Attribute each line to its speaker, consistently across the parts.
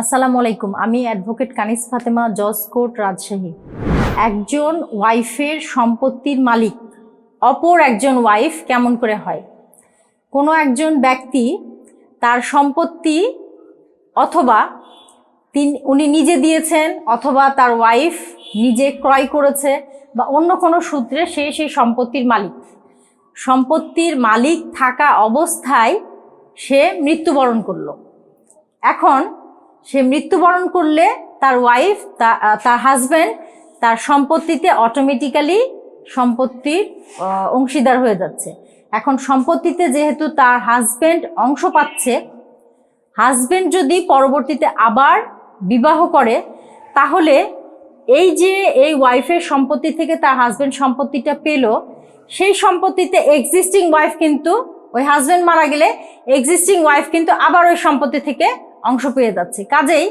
Speaker 1: আসসালামু আলাইকুম, আমি অ্যাডভোকেট কানিস ফাতেমা, জজ কোর্ট রাজশাহী। একজন ওয়াইফের সম্পত্তির মালিক, অপর একজন ওয়াইফ কেমন করে হয়? কোনো একজন ব্যক্তি তার সম্পত্তি অথবা তিন, উনি নিজে দিয়েছেন অথবা তার ওয়াইফ নিজে ক্রয় করেছে বা অন্য কোনো সূত্রে সে সেই সম্পত্তির মালিক। সম্পত্তির মালিক থাকা অবস্থায় সে মৃত্যুবরণ করল। এখন সে মৃত্যুবরণ করলে তার ওয়াইফ তার হাজব্যান্ড তার সম্পত্তিতে অটোমেটিক্যালি সম্পত্তির অংশীদার হয়ে যাচ্ছে। এখন সম্পত্তিতে যেহেতু তার হাজব্যান্ড অংশ পাচ্ছে হাজব্যান্ড যদি পরবর্তীতে আবার বিবাহ করে, তাহলে এই যে এই ওয়াইফের সম্পত্তি থেকে তার হাজব্যান্ড সম্পত্তিটা পেল, সেই সম্পত্তিতে এক্সিস্টিং ওয়াইফ কিন্তু, ওই হাজব্যান্ড মারা গেলে এক্সিস্টিং ওয়াইফ কিন্তু আবার ওই সম্পত্তি থেকে অংশ পেয়ে যাচ্ছে। কাজেই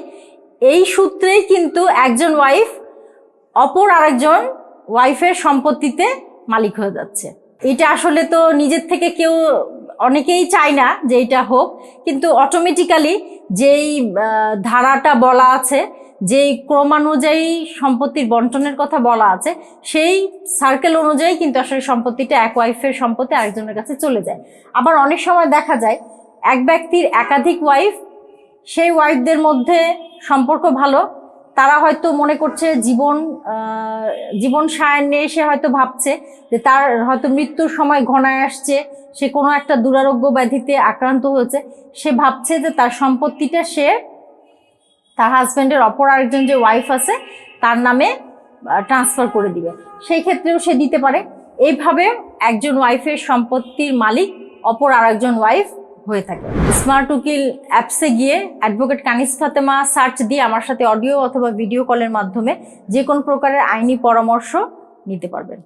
Speaker 1: এই সূত্রেই কিন্তু একজন ওয়াইফ অপর আরেকজন ওয়াইফের সম্পত্তিতে মালিক হয়ে যাচ্ছে। এটা আসলে তো নিজের থেকে কেউ অনেকেই চায় না যে এটা হোক, কিন্তু অটোমেটিক্যালি যেই ধারাটা বলা আছে, যেই ক্রমানুযায়ী সম্পত্তির বন্টনের কথা বলা আছে, সেই সার্কেল অনুযায়ী কিন্তু আসলে সম্পত্তিটা এক ওয়াইফের সম্পত্তি আরেকজনের কাছে চলে যায়। আবার অনেক সময় দেখা যায়, এক ব্যক্তির একাধিক ওয়াইফ সেই ওয়াইফদের মধ্যে সম্পর্ক ভালো। তারা হয়তো মনে করছে জীবন জীবন সায়ান্নে এসে হয়তো ভাবছে যে তার হয়তো মৃত্যুর সময় ঘনায় আসছে, সে কোনো একটা দুরারোগ্য ব্যাধিতে আক্রান্ত হয়েছে। সে ভাবছে যে তার সম্পত্তিটা সে, তার হাজব্যান্ডের অপর আরেকজন যে ওয়াইফ আছে, তার নামে ট্রান্সফার করে দিবে। সেই ক্ষেত্রেও সে দিতে পারে। এইভাবে একজন ওয়াইফের সম্পত্তির মালিক, অপর আরেকজন ওয়াইফ হয়ে থাকে। স্মার্ট উকিল অ্যাপসে গিয়ে অ্যাডভোকেট কানিস ফাতেমা সার্চ দিয়ে আমার সাথে অডিও অথবা ভিডিও কলের মাধ্যমে যে কোনো প্রকারের আইনি পরামর্শ নিতে পারবেন।